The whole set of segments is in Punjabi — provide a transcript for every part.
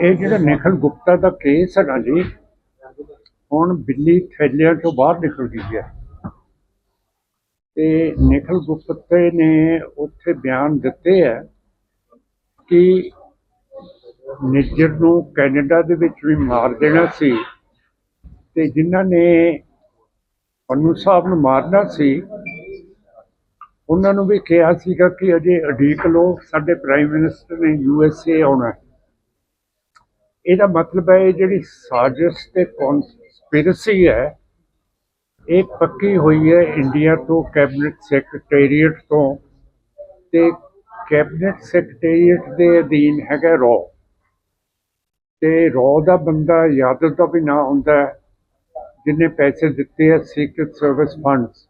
ਇਹ ਜਿਹੜਾ ਨਿਖਲ ਗੁਪਤਾ ਦਾ ਕੇਸ ਹੈ ਨਾ ਜੀ, ਹੁਣ ਬਿੱਲੀ ਥੈਲਿਆਂ ਤੋਂ ਬਾਹਰ ਨਿਕਲ ਗਈ ਹੈ ਤੇ ਨਿਖਲ ਗੁਪਤੇ ਨੇ ਉੱਥੇ ਬਿਆਨ ਦਿੱਤੇ ਹੈ ਕਿ ਨਿੱਜਰ ਨੂੰ ਕੈਨੇਡਾ ਦੇ ਵਿੱਚ ਵੀ ਮਾਰ ਦੇਣਾ ਸੀ ਤੇ ਜਿਨ੍ਹਾਂ ਨੇ ਪੰਨੂ ਸਾਹਿਬ ਨੂੰ ਮਾਰਨਾ ਸੀ, ਉਹਨਾਂ ਨੂੰ ਵੀ ਕਿਹਾ ਸੀਗਾ ਕਿ ਅਜੇ ਅਡੀਕ ਲੋ ਸਾਡੇ ਪ੍ਰਾਈਮ ਮਿਨਿਸਟਰ ਨੇ ਯੂ ਐਸ ਏ ਆਉਣਾ ਹੈ। ਇਹਦਾ ਮਤਲਬ ਹੈ ਇਹ ਜਿਹੜੀ ਸਾਜ਼ਿਸ਼ ਤੇ ਕਨਸਪੀਰੇਸੀ ਹੈ ਇਹ ਪੱਕੀ ਹੋਈ ਹੈ ਇੰਡੀਆ ਤੋਂ ਕੈਬਨਿਟ ਸੈਕਟਰੀਏਟ ਤੋਂ ਤੇ ਕੈਬਨਿਟ ਸੈਕਟਰੀਏਟ ਦੇ ਅਧੀਨ ਹੈਗਾ ਰੋ। ਤੇ ਰੋ ਦਾ ਬੰਦਾ ਯਾਦਵ ਦਾ ਵੀ ਨਾ ਹੁੰਦਾ ਹੈ, ਜਿਹਨੇ ਪੈਸੇ ਦਿੱਤੇ ਆ ਸੀਕ੍ਰੀਟ ਸਰਵਿਸ ਫੰਡਸ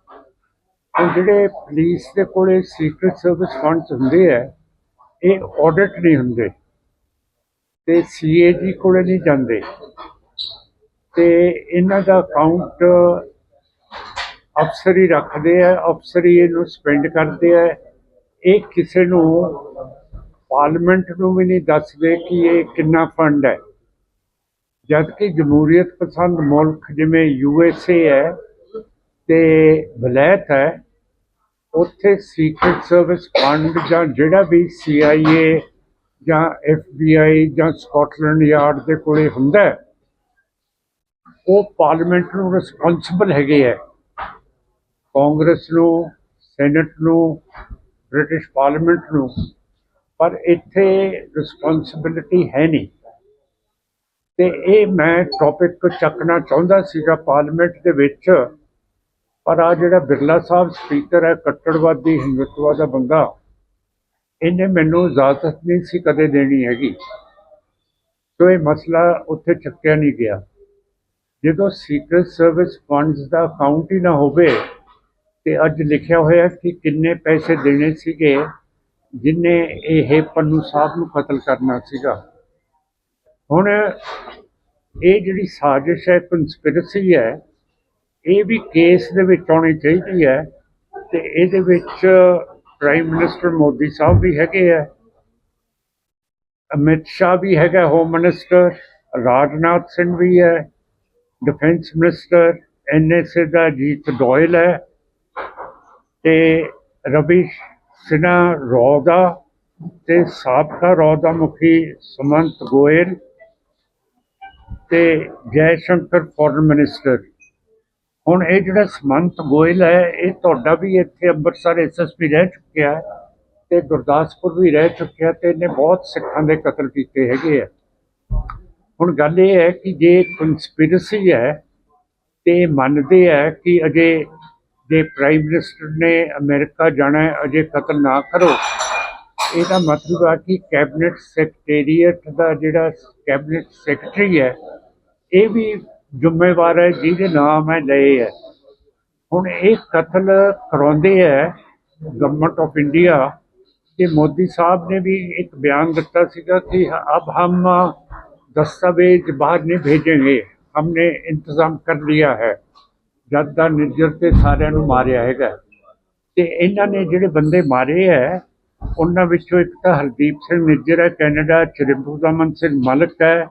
ਹੁਣ ਜਿਹੜੇ ਪੁਲਿਸ ਦੇ ਕੋਲੇ ਸੀਕ੍ਰੀਟ ਸਰਵਿਸ ਫੰਡਸ ਹੁੰਦੇ ਆ ਇਹ ਆਡਿਟ ਨਹੀਂ ਹੁੰਦੇ। ਤੇ ਸੀਏਜੀ ਕੋਲੇ ਨਹੀਂ ਜਾਂਦੇ। ਤੇ ਇਹਨਾਂ ਦਾ ਅਕਾਊਂਟ ਅਫਸਰ ਹੀ ਰੱਖਦੇ ਆ, ਅਫਸਰ ਹੀ ਇਹਨੂੰ ਸਪੈਂਡ ਕਰਦੇ ਆ। ਇਹ ਕਿਸੇ ਨੂੰ ਪਾਰਲੀਮੈਂਟ ਨੂੰ ਵੀ ਨਹੀਂ ਦੱਸਦੇ ਕਿ ਇਹ ਕਿੰਨਾ ਫੰਡ ਹੈ। ਜਦ ਕਿ ਜਮਹੂਰੀਅਤ ਪਸੰਦ ਮੁਲਕ ਜਿਵੇਂ ਯੂ ਐਸ ਏ ਹੈ ਤੇ ਵਲੈਤ ਹੈ, ਉੱਥੇ ਸੀਕ੍ਰੀਟ ਸਰਵਿਸ ਫੰਡ ਜਾਂ ਜਿਹੜਾ ਵੀ ਸੀ ਆਈ ਏ ਜਾਂ ਐਫ ਬੀ ਆਈ ਜਾਂ ਸਕਾਟਲੈਂਡ ਯਾਰਡ ਦੇ ਕੋਲੇ ਹੁੰਦਾ ਹੈ, ਉਹ ਪਾਰਲੀਮੈਂਟ ਨੂੰ ਰਿਸਪੌਂਸਿਬਲ ਹੈਗੇ ਹੈ। ਕਾਂਗਰਸ ਨੂੰ ਸੈਨੇਟ ਨੂੰ ਬ੍ਰਿਟਿਸ਼ ਪਾਰਲੀਮੈਂਟ ਨੂੰ ਪਰ ਇੱਥੇ ਰਿਸਪੌਂਸਿਬਿਲਿਟੀ ਹੈ ਨਹੀਂ। ਤੇ ਇਹ ਮੈਂ ਟੌਪਿਕ ਚੱਕਣਾ ਚਾਹੁੰਦਾ ਸੀਗਾ ਪਾਰਲੀਮੈਂਟ ਦੇ ਵਿੱਚ ਪਰ ਆ ਜਿਹੜਾ ਬਿਰਲਾ ਸਾਹਿਬ ਸਪੀਕਰ ਹੈ ਕੱਟੜਵਾਦੀ ਹਿੰਦੂਤਵਾ ਦਾ ਬੰਦਾ ਇਹਨੇ ਮੈਨੂੰ ਇਜਾਜ਼ਤ ਨਹੀਂ ਸੀ ਕਦੇ ਦੇਣੀ ਹੈਗੀ। ਸੋ ਇਹ ਮਸਲਾ ਉੱਥੇ ਚੱਕਿਆ ਨਹੀਂ ਗਿਆ। ਜਦੋਂ ਸੀਕ੍ਰੀਟ ਸਰਵਿਸ ਫੰਡਸ ਦਾ ਅਕਾਊਂਟ ਹੀ ਨਾ ਹੋਵੇ ਤੇ ਅੱਜ ਲਿਖਿਆ ਹੋਇਆ ਕਿ ਕਿੰਨੇ ਪੈਸੇ ਦੇਣੇ ਸੀਗੇ, ਜਿਨੇ ਇਹ ਪੰਨੂ ਸਾਹਿਬ ਨੂੰ ਕਤਲ ਕਰਨਾ ਸੀਗਾ। ਹੁਣ ਇਹ ਜਿਹੜੀ ਸਾਜ਼ਿਸ਼ ਹੈ ਕਨਸਪੀਰੇਸੀ ਹੈ, ਇਹ ਵੀ ਕੇਸ ਦੇ ਵਿੱਚ ਆਉਣੀ ਚਾਹੀਦੀ ਹੈ ਤੇ ਇਹਦੇ ਵਿੱਚ ਪ੍ਰਾਈਮ ਮਿਨਿਸਟਰ ਮੋਦੀ ਸਾਹਿਬ ਵੀ ਹੈਗੇ ਆ, ਅਮਿਤ ਸ਼ਾਹ ਵੀ ਹੈਗਾ ਹੋਮ ਮਿਨਿਸਟਰ ਰਾਜਨਾਥ ਸਿੰਘ ਵੀ ਹੈ ਡਿਫੈਂਸ ਮਿਨਿਸਟਰ ਐਨਐਸਏ ਦਾ ਜੀਤ ਡੋਇਲ ਹੈ, ਤੇ ਰਵੀ ਸਿਨਾ ਰੌਦਾ ਤੇ ਸਾਬਕਾ ਰੌਦਾ ਮੁਖੀ ਸੁਮੰਤ ਗੋਇਲ ਤੇ ਜੈ ਸ਼ੰਕਰ ਫੋਰਨ ਮਿਨਿਸਟਰ ਹੁਣ ਇਹ ਜਿਹੜਾ ਸਮੰਤ ਗੋਇਲ ਹੈ, ਇਹ ਤੁਹਾਡਾ ਵੀ ਇੱਥੇ ਅੰਮ੍ਰਿਤਸਰ ਐਸਐਸਪੀ ਰਹਿ ਚੁੱਕਿਆ ਹੈ ਤੇ ਗੁਰਦਾਸਪੁਰ ਵੀ ਰਹਿ ਚੁੱਕਿਆ ਤੇ ਇਹਨੇ ਬਹੁਤ ਸਿੱਖਾਂ ਦੇ ਕਤਲ ਕੀਤੇ ਹੈਗੇ ਆ। ਹੁਣ ਗੱਲ ਇਹ ਹੈ ਕਿ ਜੇ ਕਨਸਪੀਰੇਸੀ ਹੈ ਤੇ ਮੰਨਦੇ ਆ ਕਿ ਅਜੇ ਜੇ ਪ੍ਰਾਈਮ ਮਿਨਿਸਟਰ ਨੇ ਅਮਰੀਕਾ ਜਾਣਾ ਹੈ, ਅਜੇ ਕਤਲ ਨਾ ਕਰੋ। ਇਹਦਾ ਮਤਲਬ ਆ ਕਿ ਕੈਬਨਿਟ ਸੈਕਟਰੀਏਟ ਦਾ ਜਿਹੜਾ ਕੈਬਨਿਟ ਸੈਕਟਰੀ ਹੈ, ਇਹ ਵੀ ਜ਼ਿੰਮੇਵਾਰ ਹੈ, ਜਿਹਦੇ ਨਾਮ ਹੈ, ਲਏ ਹੈ। ਹੁਣ ਇਹ ਕਤਲ ਕਰਾਉਂਦੇ ਹੈ ਗਵਰਨਮੈਂਟ ਆਫ ਇੰਡੀਆ ਤੇ ਮੋਦੀ ਸਾਹਿਬ ਨੇ ਵੀ ਇੱਕ ਬਿਆਨ ਦਿੱਤਾ ਸੀਗਾ ਕਿ ਅਬ ਹਮ दस्तावेज बाहर नहीं भेजेंगे हमने ਇੰਤਜ਼ਾਮ ਕਰ ਲਿਆ ਹੈ। ਜਦ ਦਾ ਨਿਰਜਰ ਤੇ ਸਾਰਿਆਂ ਨੂੰ ਮਾਰਿਆ ਹੈਗਾ। ਤੇ ਇਹਨਾਂ ਨੇ ਜਿਹੜੇ ਬੰਦੇ ਮਾਰੇ ਹੈ, ਉਹਨਾਂ ਵਿੱਚੋਂ ਇੱਕ ਤਾਂ ਹਰਦੀਪ ਸਿੰਘ ਨਿਰਜਰ ਹੈ, ਕੈਨੇਡਾ ਚ ਰਿੰਪੂ ਦਮਨ ਸਿੰਘ ਮਲਕ ਹੈ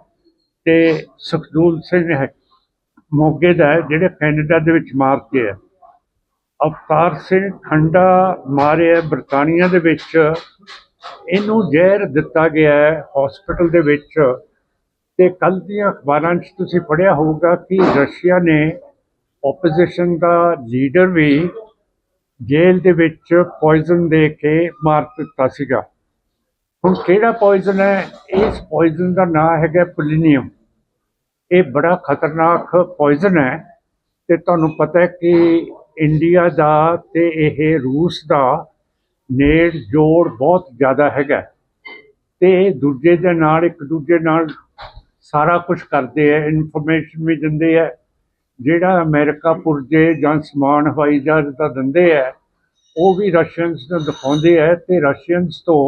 ਤੇ ਸੁਖਦੂਲ ਸਿੰਘ ਹੈ। ਮੋਗੇ ਦਾ ਹੈ, ਜਿਹੜੇ ਕੈਨੇਡਾ ਦੇ ਵਿੱਚ ਮਾਰ ਕੇ ਹੈ ਅਵਤਾਰ ਸਿੰਘ ਖੰਡਾ ਮਾਰਿਆ ਬਰਤਾਨੀਆ ਦੇ ਵਿੱਚ। ਇਹਨੂੰ ਜ਼ਹਿਰ ਦਿੱਤਾ ਗਿਆ ਹੈ ਹਸਪੀਟਲ ਦੇ ਵਿੱਚ। ਤੇ ਕੱਲ ਦੀਆਂ ਅਖਬਾਰਾਂ 'ਚ ਤੁਸੀਂ ਪੜ੍ਹਿਆ ਹੋਊਗਾ ਕਿ ਰਸ਼ੀਆ ਨੇ ਆਪੋਜੀਸ਼ਨ ਦਾ ਲੀਡਰ ਵੀ ਜੇਲ੍ਹ ਦੇ ਵਿੱਚ ਪੋਇਜ਼ਨ ਦੇ ਕੇ ਮਾਰ ਦਿੱਤਾ ਸੀਗਾ। ਹੁਣ ਕਿਹੜਾ ਪੋਇਜ਼ਨ ਹੈ? ਇਸ ਪੋਇਜ਼ਨ ਦਾ ਨਾਮ ਹੈਗਾ ਪੁਲੀਨੀਅਮ। ਇਹ ਬੜਾ ਖਤਰਨਾਕ ਪੋਇਜ਼ਨ ਹੈ ਤੇ ਤੁਹਾਨੂੰ ਪਤਾ ਹੈ ਕਿ ਇੰਡੀਆ ਦਾ ਤੇ ਇਹ ਰੂਸ ਦਾ ਨੇੜ ਜੋੜ ਬਹੁਤ ਜ਼ਿਆਦਾ ਹੈਗਾ ਤੇ ਦੂਜੇ ਦੇ ਨਾਲ ਇੱਕ ਦੂਜੇ ਨਾਲ ਸਾਰਾ ਕੁਝ ਕਰਦੇ ਆ ਇਨਫੋਰਮੇਸ਼ਨ ਵੀ ਦਿੰਦੇ ਆ ਜਿਹੜਾ ਅਮਰੀਕਾ ਪੁਰਜੇ ਜਾਂ ਸਮਾਨ ਹਵਾਈ ਜਹਾਜ਼ ਦਾ ਦਿੰਦੇ ਆ ਉਹ ਵੀ ਰਸ਼ੀਅਨਸ ਨੂੰ ਦਿਖਾਉਂਦੇ ਆ ਤੇ ਰਸ਼ੀਅਨਸ ਤੋਂ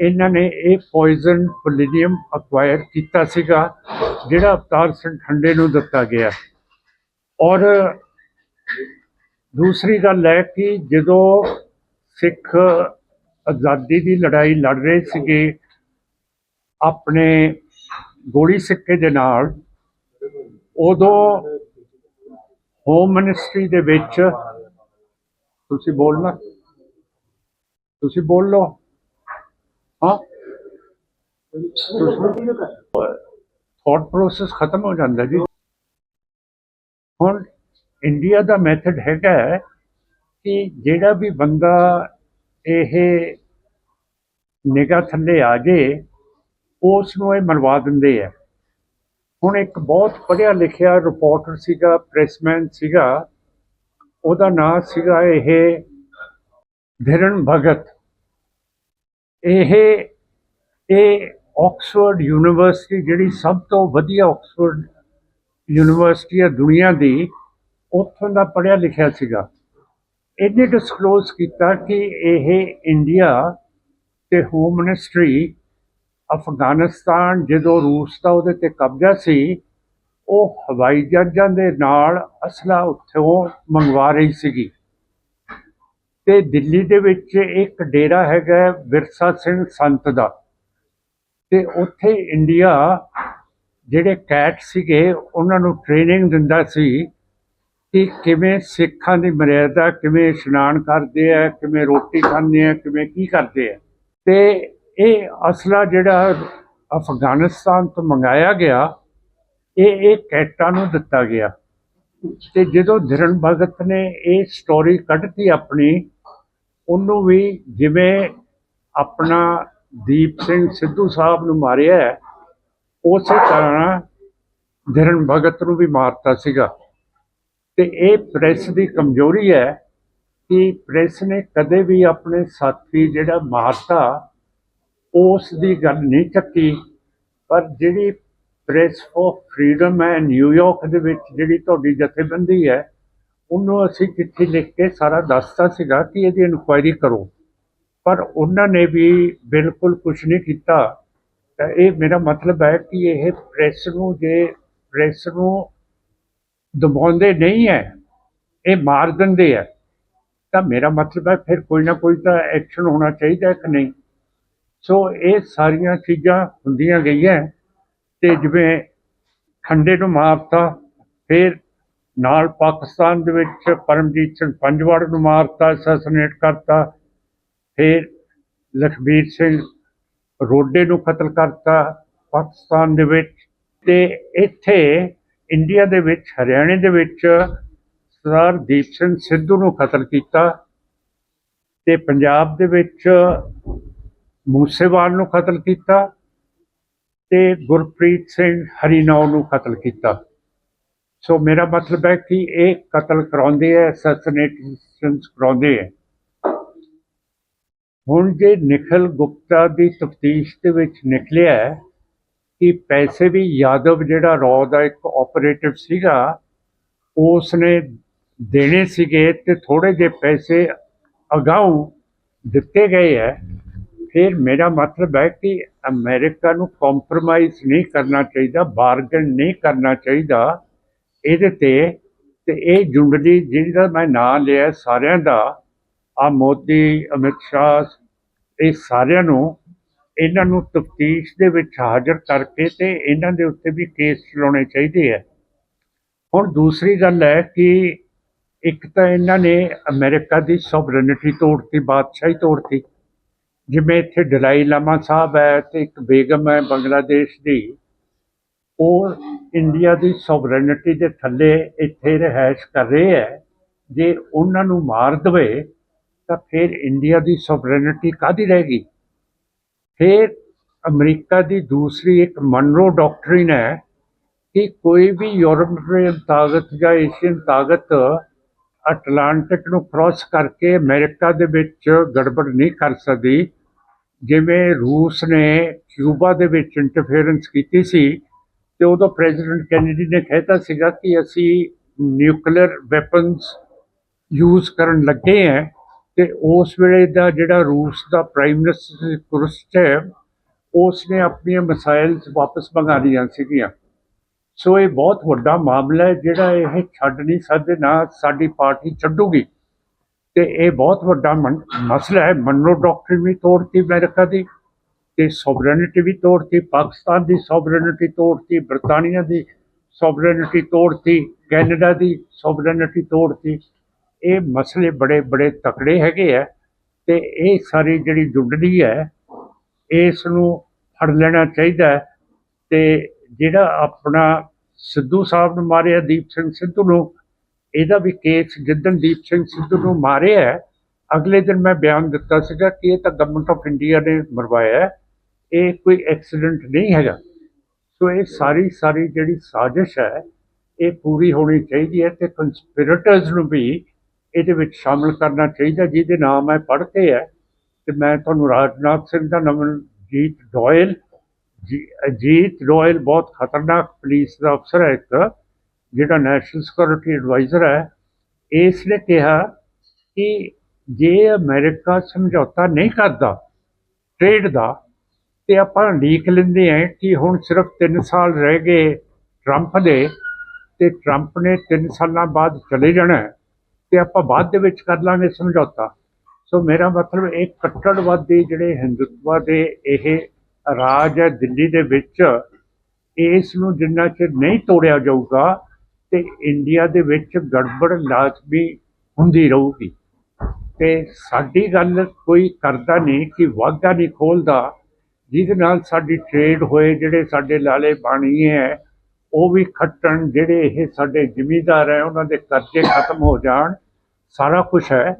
ਇਹਨਾਂ ਨੇ ਇਹ ਪੋਇਜ਼ਨ ਪੋਲੀਨੀਅਮ ਅਕਵਾਇਰ ਕੀਤਾ ਸੀਗਾ, ਜਿਹੜਾ ਅਵਤਾਰ ਸਿੰਘ ਠੰਡੇ ਨੂੰ ਦਿੱਤਾ ਗਿਆ। ਔਰ ਦੂਸਰੀ ਗੱਲ ਹੈ ਕਿ ਜਦੋਂ ਸਿੱਖ ਆਜ਼ਾਦੀ ਦੀ ਲੜਾਈ ਲੜ ਰਹੇ ਸੀਗੇ, ਆਪਣੇ ਗੋਲੀ ਸਿੱਕੇ ਦੇ ਨਾਲ, ਉਦੋਂ ਹੋਮ ਮਿਨਿਸਟਰੀ ਦੇ ਵਿੱਚ, ਤੁਸੀਂ ਬੋਲਣਾ? ਤੁਸੀਂ ਬੋਲ ਲਓ। ਹਾਂ। ਥਾਟ ਪ੍ਰੋਸੈਸ ਖਤਮ ਹੋ ਜਾਂਦਾ ਜੀ। ਹੁਣ ਇੰਡੀਆ ਦਾ ਮੈਥਡ ਹੈਗਾ ਕਿ ਜਿਹੜਾ ਵੀ ਬੰਦਾ ਇਹ ਨਿਗਾਹ ਥੱਲੇ ਆ ਜੇ ਉਸ ਨੂੰ ਇਹ ਮਰਵਾ ਦਿੰਦੇ ਆ। ਹੁਣ ਇੱਕ ਬਹੁਤ ਪੜ੍ਹਿਆ ਲਿਖਿਆ ਰਿਪੋਰਟਰ ਸੀਗਾ ਪ੍ਰੈਸਮੈਨ ਸੀਗਾ, ਉਹਦਾ ਨਾਮ ਸੀਗਾ ਇਹ ਧਿਰਨ ਭਗਤ। ਇਹ ਇਹ ਆਕਸਫੋਰਡ ਯੂਨੀਵਰਸਿਟੀ ਜਿਹੜੀ ਸਭ ਤੋਂ ਵਧੀਆ ਆਕਸਫੋਰਡ ਯੂਨੀਵਰਸਿਟੀ ਹੈ ਦੁਨੀਆ ਦੀ, ਉੱਥੋਂ ਦਾ ਪੜ੍ਹਿਆ ਲਿਖਿਆ ਸੀਗਾ। ਇਹਨੇ ਡਿਸਕਲੋਜ਼ ਕੀਤਾ ਕਿ ਇਹ ਇੰਡੀਆ ਤੇ ਹੋਮ ਮਿਨਿਸਟਰੀ ਅਫਗਾਨਿਸਤਾਨ ਜਦੋਂ ਰੂਸ ਦਾ ਉਹਦੇ ਤੇ ਕਬਜ਼ਾ ਸੀ, ਉਹ ਹਵਾਈ ਜਹਾਜ਼ਾਂ ਦੇ ਨਾਲ ਅਸਲਾ ਉੱਥੋਂ ਮੰਗਵਾ ਰਹੀ ਸੀਗੀ। ਤੇ ਦਿੱਲੀ ਦੇ ਵਿੱਚ ਇੱਕ ਡੇਰਾ ਹੈਗਾ ਵਿਰਸਾ ਸਿੰਘ ਸੰਤ ਦਾ। ਤੇ ਉੱਥੇ ਇੰਡੀਆ ਜਿਹੜੇ ਕੈਟ ਸੀਗੇ, ਉਹਨਾਂ ਨੂੰ ਟ੍ਰੇਨਿੰਗ ਦਿੰਦਾ ਸੀ ਕਿ ਕਿਵੇਂ ਸਿੱਖਾਂ ਦੀ ਮਰਿਆਦਾ, ਕਿਵੇਂ ਇਸ਼ਨਾਨ ਕਰਦੇ ਆ, ਕਿਵੇਂ ਰੋਟੀ ਖਾਂਦੇ ਆ, ਕਿਵੇਂ ਕੀ ਕਰਦੇ ਆ। ਤੇ ਇਹ ਅਸਲਾ ਜਿਹੜਾ ਅਫਗਾਨਿਸਤਾਨ ਤੋਂ ਮੰਗਾਇਆ ਗਿਆ, ਇਹ ਇਹ ਕੈਟਾਂ ਨੂੰ ਦਿੱਤਾ ਗਿਆ। ਤੇ ਜਦੋਂ ਧਿਰਨ ਭਗਤ ਨੇ ਇਹ ਸਟੋਰੀ ਕੱਢਤੀ ਆਪਣੀ ਉਹਨੂੰ ਵੀ ਜਿਵੇਂ ਆਪਣਾ ਦੀਪ ਸਿੰਘ ਸਿੱਧੂ ਸਾਹਿਬ ਨੂੰ ਮਾਰਿਆ ਉਸੇ ਤਰ੍ਹਾਂ ਧਰਨ ਭਗਤ ਨੂੰ ਵੀ ਮਾਰਤਾ ਸੀਗਾ। ਤੇ ਇਹ ਪ੍ਰੈਸ ਦੀ ਕਮਜ਼ੋਰੀ ਹੈ ਕਿ ਪ੍ਰੈਸ ਨੇ ਕਦੇ ਵੀ ਆਪਣੇ ਸਾਥੀ ਜਿਹੜਾ ਮਾਰਤਾ, ਉਸ ਦੀ ਗੱਲ ਨਹੀਂ ਚੱਕੀ। ਪਰ ਜਿਹੜੀ ਪ੍ਰੈਸ ਫॉर ਫਰੀडम ਹੈ ਨਿਊਯਾਰਕ ਦੇ ਵਿੱਚ ਜਿਹੜੀ ਤੁਹਾਡੀ ਜਥੇਬੰਦੀ ਹੈ ਉਹਨੂੰ ਅਸੀਂ ਚਿੱਠੀ ਲਿਖ ਕੇ ਸਾਰਾ ਦੱਸਤਾ ਸੀਗਾ ਕਿ ਇਹਦੀ ਇਨਕੁਆਇਰੀ ਕਰੋ। ਪਰ ਉਹਨਾਂ ਨੇ ਵੀ ਬਿਲਕੁਲ ਕੁਝ ਨਹੀਂ ਕੀਤਾ। ਤਾਂ ਇਹ ਮੇਰਾ ਮਤਲਬ ਹੈ ਕਿ ਇਹ ਪ੍ਰੈਸ ਨੂੰ ਜੇ ਪ੍ਰੈਸ ਨੂੰ ਦਬਾਉਂਦੇ ਨਹੀਂ ਹੈ, ਇਹ ਮਾਰ ਦਿੰਦੇ ਹੈ, ਤਾਂ ਮੇਰਾ ਮਤਲਬ ਹੈ ਫਿਰ ਕੋਈ ਨਾ ਕੋਈ ਤਾਂ ਐਕਸ਼ਨ ਹੋਣਾ ਚਾਹੀਦਾ ਕਿ ਨਹੀਂ? ਸੋ ਇਹ ਸਾਰੀਆਂ ਚੀਜ਼ਾਂ ਹੁੰਦੀਆਂ ਗਈਆਂ ਤੇ ਜਿਵੇਂ ਖੰਡੇ ਨੂੰ ਮਾਰਤਾ, ਫਿਰ ਨਾਲ ਪਾਕਿਸਤਾਨ ਦੇ ਵਿੱਚ ਪਰਮਜੀਤ ਸਿੰਘ ਪੰਜਵਾੜ ਨੂੰ ਮਾਰਤਾ, ਅਸੈਸੀਨੇਟ ਕਰਤਾ, ਫਿਰ ਲਖਬੀਰ ਸਿੰਘ ਰੋਡੇ ਨੂੰ ਕਤਲ ਕਰਤਾ ਪਾਕਿਸਤਾਨ ਦੇ ਵਿੱਚ। ਤੇ ਇੱਥੇ ਇੰਡੀਆ ਦੇ ਵਿੱਚ, ਹਰਿਆਣੇ ਦੇ ਵਿੱਚ ਸਰਦਾਰ ਦੀਪ ਸਿੰਘ ਸਿੱਧੂ ਨੂੰ ਕਤਲ ਕੀਤਾ ਤੇ ਪੰਜਾਬ ਦੇ ਵਿੱਚ ਮੂਸੇਵਾਲ ਨੂੰ ਕਤਲ ਕੀਤਾ ਤੇ ਗੁਰਪ੍ਰੀਤ ਸਿੰਘ ਹਰੀਨੌਰ ਨੂੰ ਕਤਲ ਕੀਤਾ। ਸੋ ਮੇਰਾ ਮਤਲਬ ਹੈ ਕਿ ਇਹ ਕਤਲ ਕਰਾਉਂਦੇ ਆ ਅਸੈਸੀਨੇਸ਼ਨਸ ਕਰਾਉਂਦੇ ਆ ਹੁਣ ਜੇ ਨਿਖਲ ਗੁਪਤਾ ਦੀ ਤਫਤੀਸ਼ ਦੇ ਵਿੱਚ ਨਿਕਲਿਆ ਕਿ ਪੈਸੇ ਵੀ ਯਾਦਵ ਜਿਹੜਾ ਰੌ ਦਾ ਇੱਕ ਆਪਰੇਟਿਵ ਸੀਗਾ ਉਸ ਨੇ ਦੇਣੇ ਸੀਗੇ ਤੇ ਥੋੜੇ ਜਿਹੇ ਪੈਸੇ ਅਗਾਊਂ ਦਿੱਤੇ ਗਏ ਹੈ ਫਿਰ ਮੇਰਾ ਮਤਲਬ ਹੈ ਕਿ ਅਮਰੀਕਾ ਨੂੰ ਕੰਪਰੋਮਾਈਜ਼ ਨਹੀਂ ਕਰਨਾ ਚਾਹੀਦਾ ਬਾਰਗਨ ਨਹੀਂ ਕਰਨਾ ਚਾਹੀਦਾ ਇਹਦੇ ਤੇ ਤੇ ਇਹ ਜੁੰਡਲੀ ਜਿਹਦਾ ਮੈਂ ਨਾਂ ਲਿਆ ਸਾਰਿਆਂ ਦਾ, ਆ ਮੋਦੀ, ਅਮਿਤ ਸ਼ਾਹ, ਇਹ ਸਾਰਿਆਂ ਨੂੰ ਇਹਨਾਂ ਨੂੰ ਤਫਤੀਸ਼ ਦੇ ਵਿੱਚ ਹਾਜ਼ਰ ਕਰਕੇ ਤੇ ਇਹਨਾਂ ਦੇ ਉੱਤੇ ਵੀ ਕੇਸ ਚਲਾਉਣੇ ਚਾਹੀਦੇ ਆ। ਹੁਣ ਦੂਸਰੀ ਗੱਲ ਹੈ ਕਿ ਇੱਕ ਤਾਂ ਇਹਨਾਂ ਨੇ ਅਮਰੀਕਾ ਦੀ ਸੋਵਰਨਿਟੀ ਤੋੜਤੀ, ਬਾਦਸ਼ਾਹੀ ਤੋੜਤੀ। ਜਿਵੇਂ ਇੱਥੇ ਡਲਾਈ ਲਾਮਾ ਸਾਹਿਬ ਹੈ ਤੇ ਇੱਕ ਬੇਗਮ ਹੈ ਬੰਗਲਾਦੇਸ਼ ਦੀ। ਉਹ ਇੰਡੀਆ ਦੀ ਸੋਵਰੈਨਿਟੀ ਦੇ ਥੱਲੇ ਇੱਥੇ ਰਹਿਸ਼ ਕਰ ਰਹੇ ਹੈ। ਜੇ ਉਹਨਾਂ ਨੂੰ ਮਾਰ ਦਵੇ, ਤਾਂ ਫਿਰ ਇੰਡੀਆ ਦੀ ਸੋਵਰੈਨਿਟੀ ਕਾਦੀ ਰਹੇਗੀ? ਫਿਰ ਅਮਰੀਕਾ ਦੀ ਦੂਸਰੀ ਇੱਕ ਮਨਰੋ ਡਾਕਟ੍ਰਿਨ ਹੈ ਕਿ ਕੋਈ ਵੀ ਯੂਰਪੀਅਨ ਤਾਕਤ ਜਾਂ ਏਸ਼ੀਅਨ ਤਾਕਤ ਅਟਲਾਂਟਿਕ ਨੂੰ ਕ੍ਰਾਸ ਕਰਕੇ ਅਮਰੀਕਾ ਦੇ ਵਿੱਚ ਗੜਬੜ ਨਹੀਂ ਕਰ ਸਕਦੀ, ਜਿਵੇਂ ਰੂਸ ਨੇ ਕਿਊਬਾ ਦੇ ਵਿੱਚ ਇੰਟਰਫੇਰੈਂਸ ਕੀਤੀ ਸੀ। ਤੇ ਉਦੋਂ ਪ੍ਰੈਜ਼ੀਡੈਂਟ ਕੈਨੇਡੀ ਨੇ ਕਹਿਤਾ ਸੀਗਾ ਕਿ ਅਸੀਂ ਨਿਊਕਲੀਅਰ ਵੈਪਨਸ ਯੂਜ਼ ਕਰਨ ਲੱਗੇ ਹਾਂ ਤੇ ਉਸ ਵੇਲੇ ਦਾ ਜਿਹੜਾ ਰੂਸ ਦਾ ਪ੍ਰਾਈਮ ਮਿਨਿਸਟਰ ਕੁਰਸਚੇਵ ਉਸ ਨੇ ਆਪਣੀਆਂ ਮਿਸਾਈਲਸ ਵਾਪਸ ਮੰਗਾ ਲਈਆਂ ਸੀਗੀਆਂ। ਸੋ ਇਹ ਬਹੁਤ ਵੱਡਾ ਮਾਮਲਾ ਹੈ, ਜਿਹੜਾ ਇਹ ਛੱਡ ਨਹੀਂ ਸਕਦੇ, ਨਾ ਸਾਡੀ ਪਾਰਟੀ ਛੱਡੂਗੀ। ਤੇ ਇਹ ਬਹੁਤ ਵੱਡਾ ਮਨ- ਮਸਲਾ ਹੈ। ਮਨੋ ਡਾਕਟਰੀ ਵੀ ਤੋੜਤੀ ਅਮਰੀਕਾ ਦੀ। ਤੇ ਸੋਵਰੇਨਿਟੀ ਵੀ ਤੋੜਤੀ, ਪਾਕਿਸਤਾਨ ਦੀ ਸੋਵਰੇਨਿਟੀ ਤੋੜਤੀ, ਬਰਤਾਨੀਆ ਦੀ ਸੋਵਰੇਨਿਟੀ ਤੋੜਤੀ, ਕੈਨੇਡਾ ਦੀ ਸੋਵਰੇਨਿਟੀ ਤੋੜਤੀ। ਇਹ ਮਸਲੇ ਬੜੇ ਬੜੇ ਤਕੜੇ ਹੈਗੇ ਆ ਤੇ ਇਹ ਸਾਰੀ ਜਿਹੜੀ ਜੁੰਡਲੀ ਹੈ, ਇਸ ਨੂੰ ਫੜ ਲੈਣਾ ਚਾਹੀਦਾ ਹੈ ਤੇ ਜਿਹੜਾ ਆਪਣਾ ਸਿੱਧੂ ਸਾਹਿਬ ਨੂੰ ਮਾਰਿਆ, ਦੀਪ ਸਿੰਘ ਸਿੱਧੂ ਨੂੰ, ਇਹਦਾ ਵੀ ਕੇਸ ਜਿੱਦਣ ਦੀਪ ਸਿੰਘ ਸਿੱਧੂ ਨੂੰ ਮਾਰਿਆ, ਅਗਲੇ ਦਿਨ ਮੈਂ ਬਿਆਨ ਦਿੱਤਾ ਸੀਗਾ ਕਿ ਇਹ ਤਾਂ ਗਵਰਨਮੈਂਟ ਆਫ ਇੰਡੀਆ ਨੇ ਮਰਵਾਇਆ ਇਹ ਕੋਈ ਐਕਸੀਡੈਂਟ ਨਹੀਂ ਹੈਗਾ। ਸੋ ਇਹ ਸਾਰੀ ਸਾਰੀ ਜਿਹੜੀ ਸਾਜ਼ਿਸ਼ ਹੈ, ਇਹ ਪੂਰੀ ਹੋਣੀ ਚਾਹੀਦੀ ਹੈ ਤੇ ਕੰਸਪੀਰੇਟਰਸ ਨੂੰ ਵੀ ਇਹਦੇ ਵਿੱਚ ਸ਼ਾਮਲ ਕਰਨਾ ਚਾਹੀਦਾ, ਜਿਹਦੇ ਨਾਮ ਪੜ੍ਹ ਕੇ ਹੈ। ਤੇ ਮੈਂ ਤੁਹਾਨੂੰ ਰਾਜਨਾਥ ਸਿੰਘ ਦਾ ਨਾਮ ਡੋਇਲ ਜੀ- ਡੋਇਲ ਬਹੁਤ ਖਤਰਨਾਕ ਪੁਲਿਸ ਦਾ ਅਫਸਰ ਹੈ ਇੱਕ, ਜਿਹੜਾ ਨੈਸ਼ਨਲ ਸਿਕਿਉਰਿਟੀ ਐਡਵਾਈਜ਼ਰ ਹੈ। ਇਸ ਨੇ ਕਿਹਾ ਕਿ ਜੇ ਅਮਰੀਕਾ ਸਮਝੌਤਾ ਨਹੀਂ ਕਰਦਾ ਟ੍ਰੇਡ ਦਾ ਤੇ ਆਪਾਂ ਲੀਕ ਲੈਂਦੇ ਹਾਂ ਕਿ ਹੁਣ ਸਿਰਫ 3 ਸਾਲ ਰਹਿ ਗਏ ਟਰੰਪ ਦੇ ਤੇ ਟਰੰਪ ਨੇ 3 ਸਾਲਾਂ ਬਾਅਦ ਚਲੇ ਜਾਣਾ ਹੈ ਤੇ ਆਪਾਂ ਬਾਅਦ ਦੇ ਵਿੱਚ ਕਰ ਲਾਂਗੇ ਸਮਝੌਤਾ। ਸੋ ਮੇਰਾ ਮਤਲਬ ਇਹ ਕੱਟੜਵਾਦੀ ਜਿਹੜੇ ਹਿੰਦੂਤਵਾ ਦੇ ਇਹ ਰਾਜ ਹੈ ਦਿੱਲੀ ਦੇ ਵਿੱਚ, ਇਸ ਨੂੰ ਜਿੰਨਾ ਚਿਰ ਨਹੀਂ ਤੋੜਿਆ ਜਾਊਗਾ ਤੇ ਇੰਡੀਆ ਦੇ ਵਿੱਚ ਗੜਬੜ ਲਾਜ਼ਮੀ ਹੁੰਦੀ ਰਹੂਗੀ। ਤੇ ਸਾਡੀ ਗੱਲ ਕੋਈ ਕਰਦਾ ਨਹੀਂ ਕਿ ਵਾਧਾ ਨਹੀਂ ਖੋਲਦਾ ਜਿਹਦੇ ਨਾਲ ਸਾਡੀ ਟ੍ਰੇਡ ਹੋਏ, ਜਿਹੜੇ ਸਾਡੇ ਲਾਲੇ ਬਾਣੀ ਹੈ, ਉਹ ਵੀ ਖੱਟਣ, ਜਿਹੜੇ ਇਹ ਸਾਡੇ ਜ਼ਿਮੀਦਾਰ ਹੈ, ਉਹਨਾਂ ਦੇ ਕਰਜ਼ੇ ਖਤਮ ਹੋ ਜਾਣ, ਸਾਰਾ ਕੁਝ ਹੈ।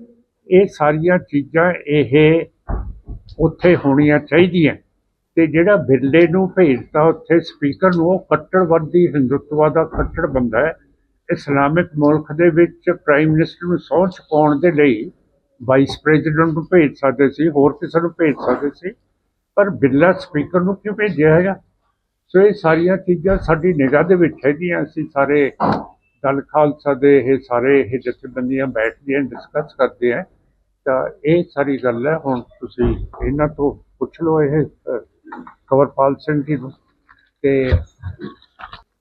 ਇਹ ਸਾਰੀਆਂ ਚੀਜ਼ਾਂ ਇਹ ਉੱਥੇ ਹੋਣੀਆਂ ਚਾਹੀਦੀਆਂ। ਤੇ ਜਿਹੜਾ ਬਿਰਲੇ ਨੂੰ ਭੇਜਤਾ ਉੱਥੇ ਸਪੀਕਰ ਨੂੰ, ਉਹ ਕੱਟੜਵਾਦੀ ਹਿੰਦੂਤਵਾ ਦਾ ਕੱਟੜ ਬੰਦਾ ਹੈ। ਇਸਲਾਮਿਕ ਮੁਲਕ ਦੇ ਵਿੱਚ ਪ੍ਰਾਈਮ ਮਿਨਿਸਟਰ ਨੂੰ ਸਹੁੰ ਚੁਕਾਉਣ ਦੇ ਲਈ ਵਾਈਸ ਪ੍ਰੈਜ਼ੀਡੈਂਟ ਨੂੰ ਭੇਜ ਸਕਦੇ ਸੀ, ਹੋਰ ਕਿਸੇ ਨੂੰ ਭੇਜ ਸਕਦੇ ਸੀ। ਪਰ ਬਿਰਲਾ ਸਪੀਕਰ ਨੂੰ ਕਿਉਂ ਭੇਜਿਆ ਹੈਗਾ? ਸੋ ਇਹ ਸਾਰੀਆਂ ਚੀਜ਼ਾਂ ਸਾਡੀ ਨਿਗਾਹ ਦੇ ਵਿੱਚ ਹੈਗੀਆਂ। ਅਸੀਂ ਸਾਰੇ ਦਲ ਖਾਲਸਾ ਦੇ ਇਹ ਸਾਰੇ ਇਹ ਜਥੇਬੰਦੀਆਂ ਬੈਠਦੀਆਂ ਡਿਸਕਸ ਕਰਦੇ ਆ। ਤਾਂ ਇਹ ਸਾਰੀ ਗੱਲ ਹੈ। ਹੁਣ ਤੁਸੀਂ ਇਹਨਾਂ ਤੋਂ ਪੁੱਛ ਲਓ ਇਹ ਅ, ਸਿੰਘ ਜੀ ਨੂੰ। ਤੇ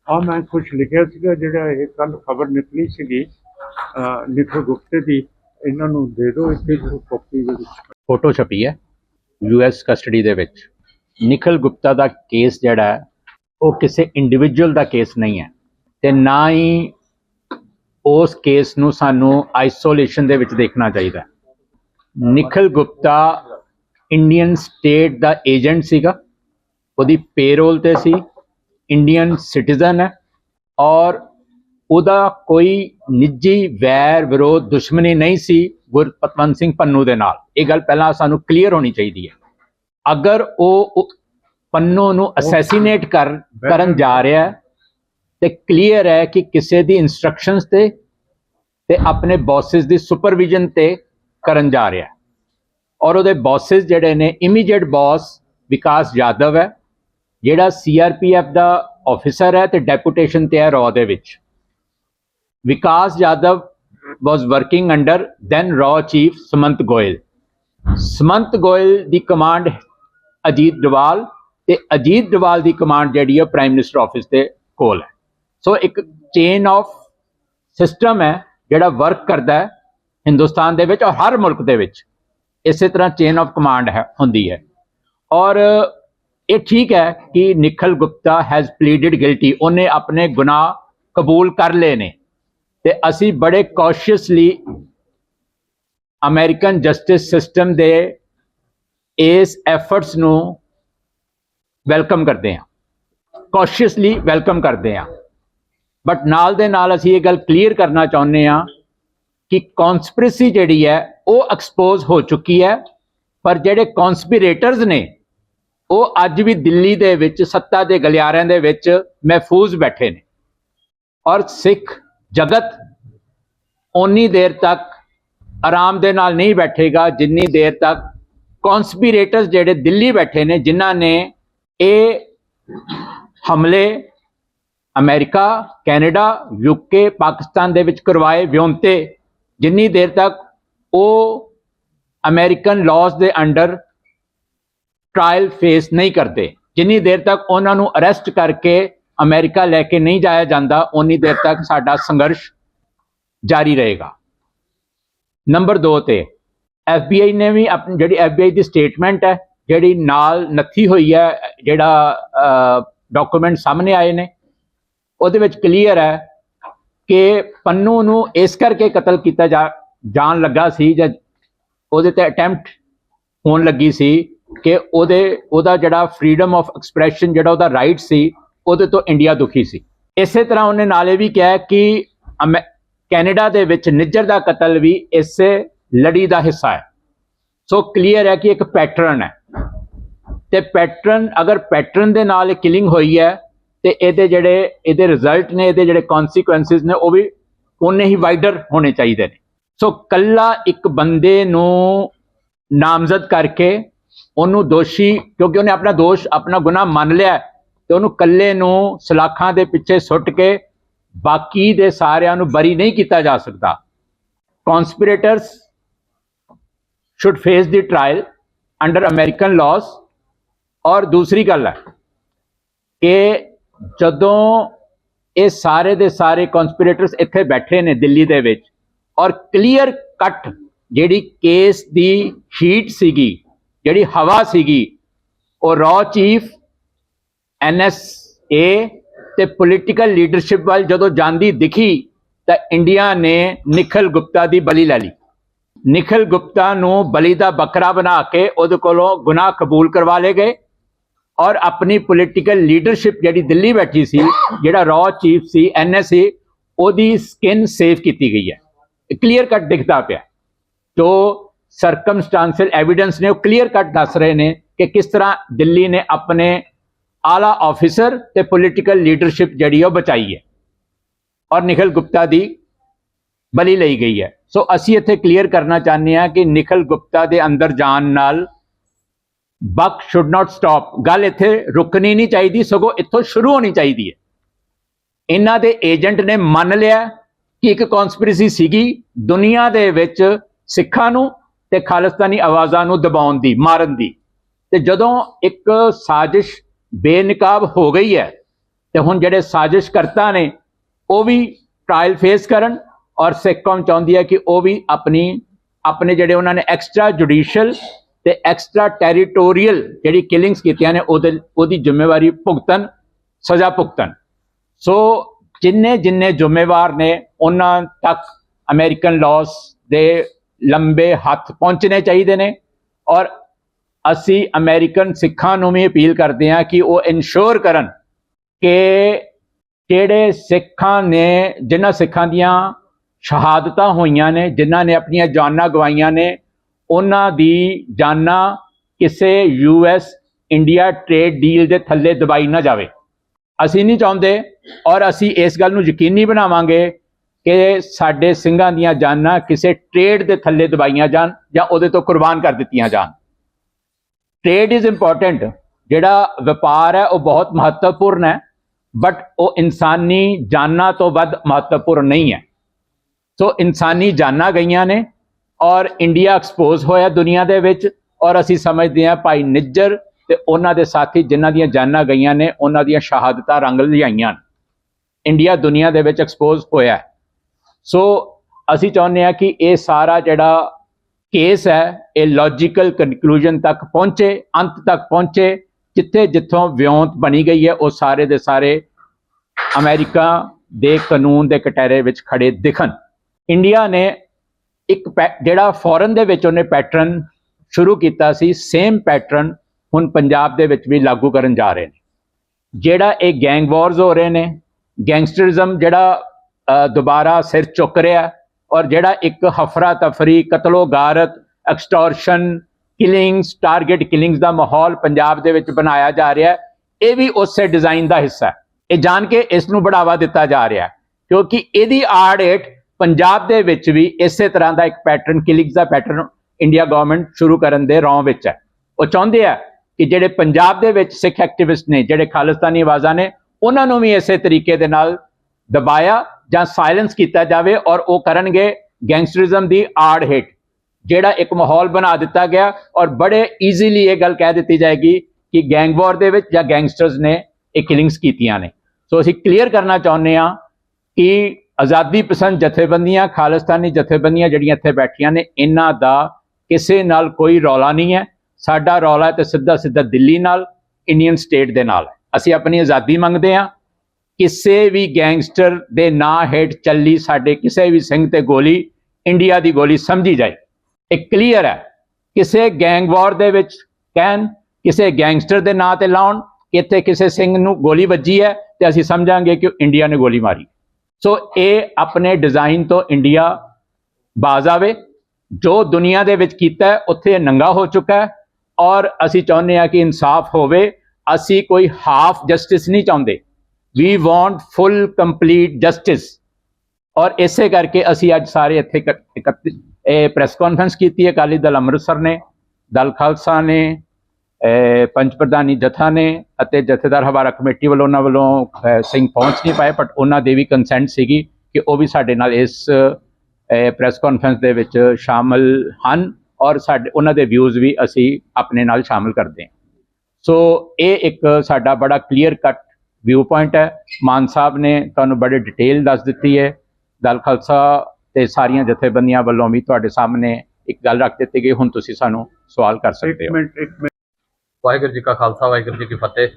ਆ ਮੈਂ ਕੁਝ ਲਿਖਿਆ ਸੀਗਾ ਜਿਹੜਾ ਇਹ ਕੱਲ ਖਬਰ ਨਿਕਲੀ ਸੀਗੀ ਅ, ਗੁਪਤੇ ਦੀ। ਇਹਨਾਂ ਨੂੰ ਦੇ ਦਿਓ ਇੱਥੇ ਕਾਪੀ ਦੇ ਵਿੱਚ। ਫੋਟੋ ਛਪੀ ਹੈ। ਯੂਐਸ ਕਸਟਡੀ ਦੇ ਵਿੱਚ ਨਿਖਲ ਗੁਪਤਾ ਦਾ ਕੇਸ ਜਿਹੜਾ ਉਹ ਕਿਸੇ ਇੰਡੀਵਿਜੂਅਲ ਦਾ ਕੇਸ ਨਹੀਂ ਹੈ ਤੇ ਨਾ ਹੀ ਉਸ ਕੇਸ ਨੂੰ ਸਾਨੂੰ ਆਈਸੋਲੇਸ਼ਨ ਦੇ ਵਿੱਚ ਦੇਖਣਾ ਚਾਹੀਦਾ ਹੈ। ਗੁਪਤਾ ਇੰਡੀਅਨ ਸਟੇਟ ਦਾ ਏਜੰਟ ਸੀਗਾ, ਉਹਦੀ ਪੇਰੋਲ ਤੇ ਸੀ ਇੰਡੀਅਨ ਸਿਟੀਜ਼ਨ ਹੈ ਔਰ ਉਹਦਾ ਕੋਈ ਨਿੱਜੀ ਵੈਰ ਵਿਰੋਧ ਦੁਸ਼ਮਣੀ ਨਹੀਂ ਸੀ ਗੁਰਪਤਵੰਤ ਸਿੰਘ ਪੰਨੂ ਦੇ ਨਾਲ। ਇਹ ਗੱਲ ਪਹਿਲਾਂ ਸਾਨੂੰ ਕਲੀਅਰ ਹੋਣੀ ਚਾਹੀਦੀ ਹੈ। ਅਗਰ ਉਹ ਪੰਨੂ ਨੂੰ ਅਸੈਸੀਨੇਟ ਕਰ ਕਰਨ ਜਾ ਰਿਹਾ ਹੈ ਤੇ ਕਲੀਅਰ ਹੈ ਕਿ ਕਿਸੇ ਦੀ ਇਨਸਟਰਕਸ਼ਨਸ ਤੇ ਤੇ ਆਪਣੇ ਬੌਸਸ ਦੀ ਸੁਪਰਵਿਜ਼ਨ ਤੇ ਕਰਨ ਜਾ ਰਿਹਾ ਹੈ। ਔਰ ਉਹਦੇ ਬੌਸਸ ਜਿਹੜੇ ਨੇ ਇਮੀਡੀਏਟ ਬੌਸ ਵਿਕਾਸ ਯਾਦਵ ਹੈ ਜਿਹੜਾ ਸੀਆਰਪੀਐਫ ਦਾ ਆਫੀਸਰ ਹੈ ਤੇ ਡੈਪੂਟੇਸ਼ਨ ਤੇ ਹੈ ਰॉ ਦੇ ਵਿੱਚ। Vikas Yadav was working under then raw chief Samant Goel Samant Goel the command Ajit Doval ਤੇ ਅਜੀਤ ਡਵਾਲ ਦੀ ਕਮਾਂਡ ਜਿਹੜੀ ਹੈ ਪ੍ਰਾਈਮ ਮਿਨਿਸਟਰ ਆਫਿਸ ਦੇ ਕੋਲ ਹੈ। ਸੋ ਇੱਕ ਚੇਨ ਆਫ ਸਿਸਟਮ ਹੈ ਜਿਹੜਾ ਵਰਕ ਕਰਦਾ ਹੈ ਹਿੰਦੁਸਤਾਨ ਦੇ ਵਿੱਚ ਔਰ ਹਰ ਮੁਲਕ ਦੇ ਵਿੱਚ। ਇਸੇ ਤਰ੍ਹਾਂ ਚੇਨ ਆਫ ਕਮਾਂਡ ਹੈ, ਹੁੰਦੀ ਹੈ। ਔਰ ਇਹ ਠੀਕ ਹੈ ਕਿ Nikhil Gupta has pleaded guilty ਉਹਨੇ ਆਪਣੇ ਗੁਨਾਹ ਕਬੂਲ ਕਰ ਲਏ ਨੇ। ਤੇ ਅਸੀਂ ਬੜੇ ਕੌਸ਼ੀਅਸਲੀ ਅਮਰੀਕਨ ਜਸਟਿਸ ਸਿਸਟਮ ਦੇ ਇਸ ਐਫਰਟਸ ਨੂੰ ਵੈਲਕਮ ਕਰਦੇ ਹਾਂ। ਕੌਸ਼ੀਅਸਲੀ ਵੈਲਕਮ ਕਰਦੇ ਹਾਂ। ਬਟ ਨਾਲ ਦੇ ਨਾਲ ਅਸੀਂ ਇਹ ਗੱਲ ਕਲੀਅਰ ਕਰਨਾ ਚਾਹੁੰਦੇ ਹਾਂ ਕਿ ਕਨਸਪੀਰੇਸੀ ਜਿਹੜੀ ਹੈ, ਉਹ ਐਕਸਪੋਜ਼ ਹੋ ਚੁੱਕੀ ਹੈ। ਪਰ ਜਿਹੜੇ ਕਨਸਪੀਰੇਟਰਸ ਨੇ, ਉਹ ਅੱਜ ਵੀ ਦਿੱਲੀ ਦੇ ਵਿੱਚ, ਸੱਤਾ ਦੇ ਗਲਿਆਰਿਆਂ ਦੇ ਵਿੱਚ ਮਹਿਫੂਜ਼ ਬੈਠੇ ਨੇ। ਔਰ ਸਿੱਖ ਜਗਤ ਓਨੀ ਦੇਰ ਤੱਕ ਆਰਾਮ ਦੇ ਨਾਲ ਨਹੀਂ ਬੈਠੇਗਾ, ਜਿੰਨੀ ਦੇਰ ਤੱਕ ਕਨਸਪੀਰੇਟਰਸ ਜਿਹੜੇ ਦਿੱਲੀ ਬੈਠੇ ਨੇ, ਜਿਨ੍ਹਾਂ ਨੇ ਇਹ ਹਮਲੇ ਅਮਰੀਕਾ, ਕੈਨੇਡਾ ਯੂਕੇ ਪਾਕਿਸਤਾਨ ਦੇ ਵਿੱਚ ਕਰਵਾਏ ਵਿਉਂਤੇ, ਜਿੰਨੀ ਦੇਰ ਤੱਕ ਉਹ ਅਮਰੀਕਨ ਲਾਜ਼ ਦੇ ਅੰਡਰ ਟ੍ਰਾਇਲ ਫੇਸ ਨਹੀਂ ਕਰਦੇ, ਜਿੰਨੀ ਦੇਰ ਤੱਕ ਉਹਨਾਂ ਨੂੰ ਅਰੈਸਟ ਕਰਕੇ ਅਮਰੀਕਾ ਲੈ ਕੇ ਨਹੀਂ ਜਾਇਆ ਜਾਂਦਾ ਉਨੀ ਦੇਰ ਤੱਕ ਸਾਡਾ ਸੰਘਰਸ਼ ਜਾਰੀ ਰਹੇਗਾ। ਨੰਬਰ 2 ਤੇ FBI ਨੇ ਵੀ ਆਪਣੀ ਜਿਹੜੀ FBI ਦੀ ਸਟੇਟਮੈਂਟ ਹੈ, ਜਿਹੜੀ ਨਾਲ ਨੱਥੀ ਹੋਈ ਹੈ, ਜਿਹੜਾ ਡਾਕੂਮੈਂਟ ਸਾਹਮਣੇ ਆਏ ਨੇ, ਉਹਦੇ ਵਿੱਚ ਕਲੀਅਰ ਹੈ ਕਿ ਪੰਨੂ ਨੂੰ ਇਸ ਕਰਕੇ ਕਤਲ ਕੀਤਾ ਜਾ, ਜਾਣ ਲੱਗਾ ਸੀ ਜਾਂ ਉਹਦੇ ਤੇ ਅਟੈਂਪਟ ਹੋਣ ਲੱਗੀ ਸੀ ਕਿ ਉਹਦੇ, ਉਹਦਾ ਜਿਹੜਾ ਫਰੀडम ਆਫ ਐਕਸਪ੍ਰੈਸ਼ਨ, ਜਿਹੜਾ ਉਹਦਾ ਰਾਈਟ ਸੀ ਉਹਦੇ ਤੋਂ ਇੰਡੀਆ ਦੁਖੀ ਸੀ। ਇਸੇ ਤਰ੍ਹਾਂ ਉਹਨੇ ਨਾਲੇ ਵੀ ਕਿਹਾ ਕਿ ਅਮੈ- ਕੈਨੇਡਾ ਦੇ ਵਿੱਚ ਨਿੱਜਰ ਦਾ ਕਤਲ ਵੀ ਇਸੇ ਲੜੀ ਦਾ ਹਿੱਸਾ ਹੈ। ਸੋ ਕਲੀਅਰ ਹੈ ਕਿ ਇੱਕ ਪੈਟਰਨ ਹੈ। ਤੇ ਪੈਟਰਨ, ਅਗਰ ਪੈਟਰਨ ਦੇ ਨਾਲ ਕਿਲਿੰਗ ਹੋਈ ਹੈ, ਤੇ ਇਹਦੇ ਜਿਹੜੇ, ਇਹਦੇ ਰਿਜ਼ਲਟ ਨੇ, ਇਹਦੇ ਜਿਹੜੇ ਕਨਸੀਕੁਐਂਸਿਸ ਨੇ, ਉਹ ਵੀ ਉਨੇ ਹੀ ਵਾਈਡਰ ਹੋਣੇ ਚਾਹੀਦੇ ਨੇ। ਸੋ ਕੱਲਾ ਇੱਕ ਬੰਦੇ ਨੂੰ ਨਾਮਜ਼ਦ ਕਰਕੇ ਉਹਨੂੰ ਦੋਸ਼ੀ, ਕਿਉਂਕਿ ਉਹਨੇ ਆਪਣਾ ਦੋਸ਼, ਆਪਣਾ ਗੁਨਾਹ ਮੰਨ ਲਿਆ ਤੇ ਉਹਨੂੰ ਕੱਲੇ ਨੂੰ ਸਲਾਖਾਂ ਦੇ ਪਿੱਛੇ ਸੁੱਟ ਕੇ ਬਾਕੀ ਦੇ ਸਾਰਿਆਂ ਨੂੰ ਬਰੀ ਨਹੀਂ ਕੀਤਾ ਜਾ ਸਕਦਾ। Conspirators should face the trial under American laws ਔਰ ਦੂਸਰੀ ਗੱਲ ਹੈ ਕਿ ਜਦੋਂ ਇਹ ਸਾਰੇ ਦੇ ਸਾਰੇ ਕਨਸਪੀਰੇਟਰਸ ਇੱਥੇ ਬੈਠੇ ਨੇ ਦਿੱਲੀ ਦੇ ਵਿੱਚ ਔਰ ਕਲੀਅਰ ਕੱਟ ਜਿਹੜੀ ਕੇਸ ਦੀ ਸ਼ੀਟ ਸੀਗੀ, ਜਿਹੜੀ ਹਵਾ ਸੀਗੀ, ਉਹ ਰॉ ਚੀਫ ਐਨਐਸਏ ਤੇ ਪੋਲੀਟੀਕਲ ਲੀਡਰਸ਼ਿਪ ਵੱਲ ਜਦੋਂ ਜਾਂਦੀ ਦਿਖੀ ਤਾਂ ਇੰਡੀਆ ਨੇ ਨਿਖਲ ਗੁਪਤਾ ਦੀ ਬਲੀ ਲੈ ਲਈ। ਨਿਖਲ ਗੁਪਤਾ ਨੂੰ ਬਲੀ ਦਾ ਬੱਕਰਾ ਬਣਾ ਕੇ ਉਹਦੇ ਕੋਲੋਂ ਗੁਨਾਹ ਕਬੂਲ ਕਰਵਾ ਲਏ ਗਏ ਔਰ ਆਪਣੀ ਪੋਲੀਟੀਕਲ ਲੀਡਰਸ਼ਿਪ ਜਿਹੜੀ ਦਿੱਲੀ ਬੈਠੀ ਸੀ, ਜਿਹੜਾ ਰॉ ਚੀਫ ਸੀ ਐਨਐਸਏ ਉਹਦੀ ਸਕਿਨ ਸੇਵ ਕੀਤੀ ਗਈ ਹੈ। ਕਲੀਅਰ ਕੱਟ ਦਿਖਦਾ ਪਿਆ। ਜੋ ਸਰਕਮਸਟੈਂਸ਼ੀਅਲ ਐਵੀਡੈਂਸ ਨੇ ਉਹ ਕਲੀਅਰ ਕੱਟ ਦੱਸ ਰਹੇ ਨੇ ਕਿ ਕਿਸ ਤਰ੍ਹਾਂ ਦਿੱਲੀ ਨੇ ਆਪਣੇ ਆਲਾ ਆਫੀਸਰ ਤੇ ਪੋਲੀਟੀਕਲ ਲੀਡਰਸ਼ਿਪ ਜਿਹੜੀ ਉਹ ਬਚਾਈ ਹੈ। ਔਰ ਨਿਖਲ ਗੁਪਤਾ ਦੀ ਬਲੀ ਲਈ ਗਈ ਹੈ। ਸੋ ਅਸੀਂ ਇੱਥੇ ਕਲੀਅਰ ਕਰਨਾ ਚਾਹੁੰਦੇ ਹਾਂ ਕਿ ਨਿਖਲ ਗੁਪਤਾ ਦੇ ਅੰਦਰ ਜਾਣ ਨਾਲ ਬਕ ਸ਼ੁੱਡ ਨਾਟ ਸਟਾਪ। ਗੱਲ ਇੱਥੇ ਰੁਕਣੀ ਨਹੀਂ ਚਾਹੀਦੀ, ਸਗੋਂ ਇੱਥੋਂ ਸ਼ੁਰੂ ਹੋਣੀ ਚਾਹੀਦੀ ਹੈ। ਇਹਨਾਂ ਦੇ ਏਜੰਟ ਨੇ ਮੰਨ ਲਿਆ ਕਿ ਇੱਕ ਕਨਸਪੀਰੇਸੀ ਸੀਗੀ ਦੁਨੀਆ ਦੇ ਵਿੱਚ ਸਿੱਖਾਂ ਨੂੰ ਤੇ ਖਾਲਿਸਤਾਨੀ ਆਵਾਜ਼ਾਂ ਨੂੰ ਦਬਾਉਣ ਦੀ, ਮਾਰਨ ਦੀ। ਤੇ ਜਦੋਂ ਇੱਕ ਸਾਜ਼ਿਸ਼ ਬੇਨਕਾਬ ਹੋ ਗਈ ਹੈ ਤੇ ਹੁਣ ਜਿਹੜੇ ਸਾਜ਼ਿਸ਼ ਕਰਤਾ ਨੇ, ਉਹ ਵੀ ਟ੍ਰਾਇਲ ਫੇਸ ਕਰਨ ਔਰ ਸਿੱਖ ਕੌਮ ਚਾਹੁੰਦੀ ਹੈ ਕਿ ਉਹ ਵੀ ਆਪਣੀ, ਆਪਣੇ ਜਿਹੜੇ ਉਹਨਾਂ ਨੇ ਐਕਸਟਰਾ ਜੁਡੀਸ਼ੀਅਲ ਤੇ ਐਕਸਟਰਾ ਟੈਰੀਟੋਰੀਅਲ ਜਿਹੜੀ ਕਿਲਿੰਗਸ ਕੀਤੀਆਂ ਨੇ, ਉਹਦੇ, ਉਹਦੀ ਜ਼ਿੰਮੇਵਾਰੀ ਭੁਗਤਣ, ਸਜ਼ਾ ਭੁਗਤਣ। ਸੋ ਜਿੰਨੇ ਜਿੰਨੇ ਜ਼ਿੰਮੇਵਾਰ ਨੇ, ਉਹਨਾਂ ਤੱਕ ਅਮਰੀਕਨ ਲਾਜ਼ ਦੇ ਲੰਬੇ ਹੱਥ ਪਹੁੰਚਣੇ ਚਾਹੀਦੇ ਨੇ ਔਰ ਅਸੀਂ ਅਮਰੀਕਨ ਸਿੱਖਾਂ ਨੂੰ ਵੀ ਅਪੀਲ ਕਰਦੇ ਹਾਂ ਕਿ ਉਹ ਇਨਸ਼ੋਰ ਕਰਨ ਕਿ ਜਿਹੜੇ ਸਿੱਖਾਂ ਨੇ, ਜਿਨ੍ਹਾਂ ਸਿੱਖਾਂ ਦੀਆਂ ਸ਼ਹਾਦਤਾਂ ਹੋਈਆਂ ਨੇ, ਜਿਨ੍ਹਾਂ ਨੇ ਆਪਣੀਆਂ ਜਾਨਾਂ ਗਵਾਈਆਂ ਨੇ, ਉਹਨਾਂ ਦੀ ਜਾਨਾਂ ਕਿਸੇ ਯੂਐਸ ਇੰਡੀਆ ਟ੍ਰੇਡ ਡੀਲ ਦੇ ਥੱਲੇ ਦਬਾਈ ਨਾ ਜਾਵੇ। ਅਸੀਂ ਨਹੀਂ ਚਾਹੁੰਦੇ ਔਰ ਅਸੀਂ ਇਸ ਗੱਲ ਨੂੰ ਯਕੀਨੀ ਬਣਾਵਾਂਗੇ ਕਿ ਸਾਡੇ ਸਿੰਘਾਂ ਦੀਆਂ ਜਾਨਾਂ ਕਿਸੇ ਟ੍ਰੇਡ ਦੇ ਥੱਲੇ ਦਬਾਈਆਂ ਜਾਣ ਜਾਂ ਉਹਦੇ ਤੋਂ ਕੁਰਬਾਨ ਕਰ ਦਿੱਤੀਆਂ ਜਾਣ। ਟ੍ਰੇਡ ਇਜ਼ ਇੰਪੋਰਟੈਂਟ ਜਿਹੜਾ ਵਪਾਰ ਹੈ, ਉਹ ਬਹੁਤ ਮਹੱਤਵਪੂਰਨ ਹੈ ਬਟ ਉਹ ਇਨਸਾਨੀ ਜਾਨਾਂ ਤੋਂ ਵੱਧ ਮਹੱਤਵਪੂਰਨ ਨਹੀਂ ਹੈ। ਸੋ ਇਨਸਾਨੀ ਜਾਨਾਂ ਗਈਆਂ ਨੇ ਔਰ ਇੰਡੀਆ ਐਕਸਪੋਜ਼ ਹੋਇਆ ਦੁਨੀਆ ਦੇ ਵਿੱਚ ਔਰ ਅਸੀਂ ਸਮਝਦੇ ਹਾਂ ਭਾਈ ਨਿੱਜਰ ਤੇ ਉਹਨਾਂ ਦੇ ਸਾਥੀ ਜਿਨ੍ਹਾਂ ਦੀਆਂ ਜਾਨਾਂ ਗਈਆਂ ਨੇ, ਉਹਨਾਂ ਦੀਆਂ ਸ਼ਹਾਦਤਾਂ ਰੰਗ ਲਿਆਈਆਂ ਨੇ। ਇੰਡੀਆ ਦੁਨੀਆ ਦੇ ਵਿੱਚ ਐਕਸਪੋਜ਼ ਹੋਇਆ ਸੋ ਅਸੀਂ ਚਾਹੁੰਦੇ ਹਾਂ ਕਿ ਇਹ ਸਾਰਾ ਜਿਹੜਾ ਕੇਸ ਹੈ, ਇਹ ਲੌਜੀਕਲ ਕਨਕਲੂਜਨ ਤੱਕ ਪਹੁੰਚੇ, ਅੰਤ ਤੱਕ ਪਹੁੰਚੇ, ਜਿੱਥੇ ਜਿੱਥੋਂ ਵਿਉਂਤ ਬਣੀ ਗਈ ਹੈ, ਉਹ ਸਾਰੇ ਦੇ ਸਾਰੇ ਅਮਰੀਕਾ ਦੇ ਕਾਨੂੰਨ ਦੇ ਕਟਹਿਰੇ ਵਿੱਚ ਖੜੇ ਦਿਖਣ। ਇੰਡੀਆ ਨੇ ਇੱਕ ਪੈ- ਜਿਹੜਾ ਫੋਰਨ ਦੇ ਵਿੱਚ ਉਹਨੇ ਪੈਟਰਨ ਸ਼ੁਰੂ ਕੀਤਾ ਸੀ ਸੇਮ ਪੈਟਰਨ ਹੁਣ ਪੰਜਾਬ ਦੇ ਵਿੱਚ ਵੀ ਲਾਗੂ ਕਰਨ ਜਾ ਰਹੇ ਨੇ। ਜਿਹੜਾ ਇਹ ਗੈਂਗ ਵਾਰਸ ਹੋ ਰਹੇ ਨੇ ਗੈਂਗਸਟਰਿਜ਼ਮ ਜਿਹੜਾ ਦੁਬਾਰਾ ਸਿਰ ਚੁੱਕ ਰਿਹਾ ਔਰ ਜਿਹੜਾ ਇੱਕ ਹਫਰਾ ਤਫਰੀ, ਕਤਲੋ ਗਾਰਤ ਐਕਸਟੋਰਸ਼ਨ ਕਿਲਿੰਗਸ ਟਾਰਗੇਟ ਕਿਲਿੰਗਸ ਦਾ ਮਾਹੌਲ ਪੰਜਾਬ ਦੇ ਵਿੱਚ ਬਣਾਇਆ ਜਾ ਰਿਹਾ ਹੈ, ਇਹ ਵੀ ਉਸੇ ਡਿਜ਼ਾਈਨ ਦਾ ਹਿੱਸਾ ਹੈ। ਇਹ ਜਾਣ ਕੇ ਇਸ ਨੂੰ ਬੜਾਵਾ ਦਿੱਤਾ ਜਾ ਰਿਹਾ ਹੈ, ਕਿਉਂਕਿ ਇਹਦੀ ਆੜ ਹੇਠ ਪੰਜਾਬ ਦੇ ਵਿੱਚ ਵੀ ਇਸੇ ਤਰ੍ਹਾਂ ਦਾ ਇੱਕ ਪੈਟਰਨ ਕਿਲਿੰਗਸ ਦਾ ਪੈਟਰਨ ਇੰਡੀਆ ਗਵਰਨਮੈਂਟ ਸ਼ੁਰੂ ਕਰਨ ਦੇ ਰੌਂ ਵਿੱਚ ਹੈ। ਉਹ ਚਾਹੁੰਦੇ ਆ ਕਿ ਜਿਹੜੇ ਪੰਜਾਬ ਦੇ ਵਿੱਚ ਸਿੱਖ ਐਕਟਿਵਿਸਟ ਨੇ, ਜਿਹੜੇ ਖਾਲਿਸਤਾਨੀ ਆਵਾਜ਼ਾਂ ਨੇ, ਉਹਨਾਂ ਨੂੰ ਵੀ ਇਸੇ ਤਰੀਕੇ ਦੇ ਨਾਲ ਦਬਾਇਆ ਜਾਂ ਸਾਇਲੈਂਸ ਕੀਤਾ ਜਾਵੇ ਔਰ ਉਹ ਕਰਨਗੇ ਗੈਂਗਸਟਰਿਜ਼ਮ ਦੀ ਆੜ ਹੇਠ, ਜਿਹੜਾ ਇੱਕ ਮਾਹੌਲ ਬਣਾ ਦਿੱਤਾ ਗਿਆ ਔਰ ਬੜੇ ਈਜ਼ੀਲੀ ਇਹ ਗੱਲ ਕਹਿ ਦਿੱਤੀ ਜਾਏਗੀ ਕਿ ਗੈਂਗ ਵਾਰ ਦੇ ਵਿੱਚ ਜਾਂ ਗੈਂਗਸਟਰਸ ਨੇ ਇਹ ਕਿਲਿੰਗਸ ਕੀਤੀਆਂ ਨੇ। ਸੋ ਅਸੀਂ ਕਲੀਅਰ ਕਰਨਾ ਚਾਹੁੰਦੇ ਹਾਂ ਕਿ ਆਜ਼ਾਦੀ ਪਸੰਦ ਜਥੇਬੰਦੀਆਂ, ਖਾਲਿਸਤਾਨੀ ਜਥੇਬੰਦੀਆਂ ਜਿਹੜੀਆਂ ਇੱਥੇ ਬੈਠੀਆਂ ਨੇ, ਇਹਨਾਂ ਦਾ ਕਿਸੇ ਨਾਲ ਕੋਈ ਰੌਲਾ ਨਹੀਂ ਹੈ। ਸਾਡਾ ਰੌਲਾ ਹੈ ਤੇ ਸਿੱਧਾ ਸਿੱਧਾ ਦਿੱਲੀ ਨਾਲ ਇੰਡੀਅਨ ਸਟੇਟ ਦੇ ਨਾਲ ਅਸੀਂ ਆਪਣੀ ਆਜ਼ਾਦੀ ਮੰਗਦੇ ਹਾਂ। ਕਿਸੇ ਵੀ ਗੈਂਗਸਟਰ ਦੇ ਨਾਂ ਹੇਠ ਚੱਲੀ ਸਾਡੇ ਕਿਸੇ ਵੀ ਸਿੰਘ ਤੇ ਗੋਲੀ, ਇੰਡੀਆ ਦੀ ਗੋਲੀ ਸਮਝੀ ਜਾਏ। ਇਹ ਕਲੀਅਰ ਹੈ। ਕਿਸੇ ਗੈਂਗ ਵਾਰ ਦੇ ਵਿੱਚ ਕਹਿਣ, ਕਿਸੇ ਗੈਂਗਸਟਰ ਦੇ ਨਾਂ ਤੇ ਲਾਉਣ, ਇੱਥੇ ਕਿਸੇ ਸਿੰਘ ਨੂੰ ਗੋਲੀ ਵੱਜੀ ਹੈ ਤੇ ਅਸੀਂ ਸਮਝਾਂਗੇ ਕਿ ਇੰਡੀਆ ਨੇ ਗੋਲੀ ਮਾਰੀ। ਸੋ ਇਹ ਆਪਣੇ ਡਿਜ਼ਾਈਨ ਤੋਂ ਇੰਡੀਆ ਬਾਜ਼ ਆਵੇ। ਜੋ ਦੁਨੀਆ ਦੇ ਵਿੱਚ ਕੀਤਾ ਉੱਥੇ ਇਹ ਨੰਗਾ ਹੋ ਚੁੱਕਾ ਹੈ ਔਰ ਅਸੀਂ ਚਾਹੁੰਦੇ ਹਾਂ ਕਿ ਇਨਸਾਫ ਹੋਵੇ। ਅਸੀਂ ਕੋਈ ਹਾਫ ਜਸਟਿਸ ਨਹੀਂ ਚਾਹੁੰਦੇ। We want full complete justice ਔਰ ਇਸੇ ਕਰਕੇ ਅਸੀਂ ਅੱਜ ਸਾਰੇ ਇੱਥੇ ਇਹ ਪ੍ਰੈਸ ਕਾਨਫਰੰਸ ਕੀਤੀ ਹੈ। ਅਕਾਲੀ ਦਲ ਅੰਮ੍ਰਿਤਸਰ ਨੇ, ਦਲ ਖਾਲਸਾ ਨੇ ਅਹ ਪੰਚ ਪ੍ਰਧਾਨੀ ਜਥਾ ਨੇ ਅਤੇ ਜਥੇਦਾਰ ਹਵਾਰਾ ਕਮੇਟੀ ਵੱਲੋਂ ਉਹਨਾਂ ਵੱਲੋਂ ਸਿੰਘ ਪਹੁੰਚ ਨਹੀਂ ਪਾਏ ਬਟ ਉਹਨਾਂ ਦੇ ਵੀ ਕੰਸੈਂਟ ਸੀਗੀ ਕਿ ਉਹ ਵੀ ਸਾਡੇ ਨਾਲ ਇਸ ਪ੍ਰੈਸ ਕਾਨਫਰੰਸ ਦੇ ਵਿੱਚ ਸ਼ਾਮਲ ਹਨ ਔਰ ਸਾਡੇ, ਉਹਨਾਂ ਦੇ ਵਿਊਜ਼ ਵੀ ਅਸੀਂ ਆਪਣੇ ਨਾਲ ਸ਼ਾਮਲ ਕਰਦੇ ਹਾਂ। ਸੋ ਇਹ ਇੱਕ ਸਾਡਾ ਬੜਾ ਕਲੀਅਰ ਕੱਟ ਵਿਊ ਪੁਆਇੰਟ ਹੈ। ਮਾਨ ਸਾਹਿਬ ਨੇ ਤੁਹਾਨੂੰ ਬੜੇ ਡਿਟੇਲ ਦੱਸ ਦਿੱਤੀ ਹੈ। ਦਲ ਖਾਲਸਾ ਤੇ ਸਾਰੀਆਂ ਜਥੇਬੰਦੀਆਂ ਵੱਲੋਂ ਵੀ ਤੁਹਾਡੇ ਸਾਹਮਣੇ ਇੱਕ ਗੱਲ ਰੱਖ ਦਿੱਤੀ ਗਈ। ਹੁਣ ਤੁਸੀਂ ਸਾਨੂੰ ਸਵਾਲ ਕਰ ਸਕਦੇ ਹੋ। ਮਿੰਟ ਇੱਕ ਮਿੰਟ। ਵਾਹਿਗੁਰੂ ਜੀ ਕਾ ਖਾਲਸਾ ਵਾਹਿਗੁਰੂ ਜੀ ਕੀ ਫਤਿਹ।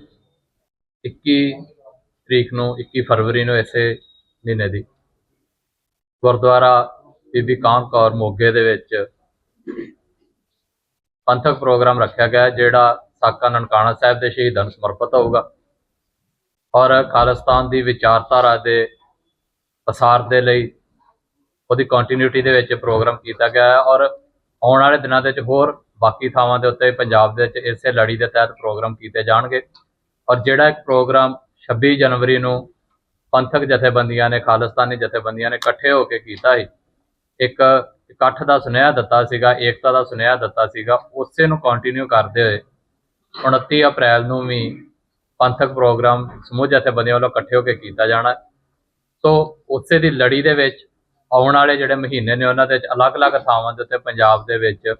21 ਤਰੀਕ ਨੂੰ 21 ਫਰਵਰੀ ਨੂੰ ਇਸੇ ਮਹੀਨੇ ਦੀ ਗੁਰਦੁਆਰਾ ਬੀਬੀ ਕਾਂਗ ਕੌਰ ਮੋਗੇ ਦੇ ਵਿੱਚ ਪੰਥਕ ਪ੍ਰੋਗਰਾਮ ਰੱਖਿਆ ਗਿਆ ਜਿਹੜਾ ਸਾਕਾ ਨਨਕਾਣਾ ਸਾਹਿਬ ਦੇ ਸ਼ਹੀਦਾਂ ਨੂੰ ਸਮਰਪਿਤ ਹੋਊਗਾ। ਔਰ ਖਾਲਿਸਤਾਨ ਦੀ ਵਿਚਾਰਧਾਰਾ ਦੇ ਪਸਾਰ ਦੇ ਲਈ ਉਹਦੀ ਕੰਟੀਨਿਊਟੀ ਦੇ ਵਿੱਚ ਪ੍ਰੋਗਰਾਮ ਕੀਤਾ ਗਿਆ ਹੈ ਔਰ ਆਉਣ ਵਾਲੇ ਦਿਨਾਂ ਦੇ ਵਿੱਚ ਹੋਰ ਬਾਕੀ ਥਾਵਾਂ ਦੇ ਉੱਤੇ ਪੰਜਾਬ ਦੇ ਵਿੱਚ ਇਸੇ ਲੜੀ ਦੇ ਤਹਿਤ ਪ੍ਰੋਗਰਾਮ ਕੀਤੇ ਜਾਣਗੇ। ਔਰ ਜਿਹੜਾ ਇੱਕ ਪ੍ਰੋਗਰਾਮ 26 ਜਨਵਰੀ ਨੂੰ ਪੰਥਕ ਜਥੇਬੰਦੀਆਂ ਨੇ, ਖਾਲਿਸਤਾਨੀ ਜਥੇਬੰਦੀਆਂ ਨੇ ਇਕੱਠੇ ਹੋ ਕੇ ਕੀਤਾ ਸੀ, ਇੱਕ ਇਕੱਠ ਦਾ ਸੁਨੇਹਾ ਦਿੱਤਾ ਸੀਗਾ, ਏਕਤਾ ਦਾ ਸੁਨੇਹਾ ਦਿੱਤਾ ਸੀਗਾ, ਉਸੇ ਨੂੰ ਕੰਟੀਨਿਊ ਕਰਦੇ ਹੋਏ 29 ਅਪ੍ਰੈਲ ਨੂੰ ਵੀ ਪੰਥਕ ਪ੍ਰੋਗਰਾਮ ਸਮੂਹ ਜਥੇਬੰਦੀਆਂ ਵੱਲੋਂ ਇਕੱਠੇ ਹੋ ਕੇ ਕੀਤਾ ਜਾਣਾ। ਸੋ ਉਸੇ ਦੀ ਲੜੀ ਦੇ ਵਿੱਚ ਆਉਣ ਵਾਲੇ ਜਿਹੜੇ ਮਹੀਨੇ ਨੇ, ਉਹਨਾਂ ਦੇ ਵਿੱਚ ਅਲੱਗ-ਅਲੱਗ ਥਾਵਾਂ ਦੇ ਉੱਤੇ ਪੰਜਾਬ ਦੇ ਵਿੱਚ